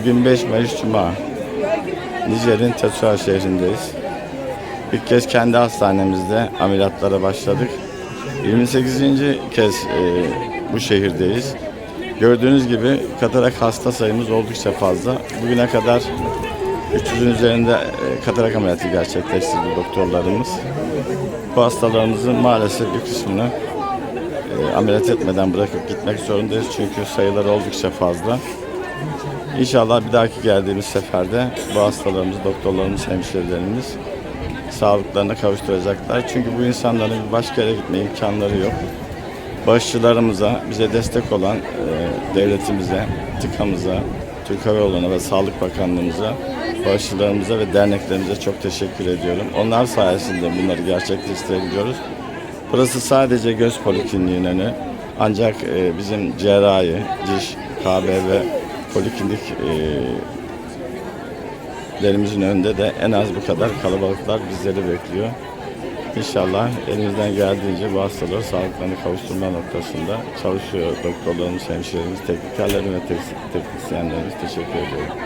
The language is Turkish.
Bugün 5 Mayıs Cuma. Nijer'in Tetua şehrindeyiz. İlk kez kendi hastanemizde ameliyatlara başladık. 28. kez e, bu şehirdeyiz. Gördüğünüz gibi katarak hasta sayımız oldukça fazla. Bugüne kadar 300'ün üzerinde e, katarak ameliyatı gerçekleştirdi doktorlarımız. Bu hastalarımızın maalesef bir kısmını e, ameliyat etmeden bırakıp gitmek zorundayız çünkü sayıları oldukça fazla. İnşallah bir dahaki geldiğimiz seferde bu hastalarımız, doktorlarımız, hemşerilerimiz sağlıklarına kavuşturacaklar. Çünkü bu insanların başka yere gitme imkanları yok. Bağışçılarımıza, bize destek olan e, devletimize, TİKA'mıza, Türk Hava Yolları'na ve Sağlık Bakanlığımıza, bağışçılarımıza ve derneklerimize çok teşekkür ediyorum. Onlar sayesinde bunları gerçekleştirebiliyoruz. Burası sadece göz polikliniğinin önü. Ancak e, bizim cerrahi, diş, KB ve poliklinik e, lerimizin önünde de en az bu kadar kalabalıklar bizleri bekliyor. İnşallah elimizden geldiğince bu hastaları sağlıklarını kavuşturma noktasında çalışıyor doktorlarımız, hemşirelerimiz, teknikerlerimiz ve tek- teknisyenlerimiz. Teşekkür ediyorum.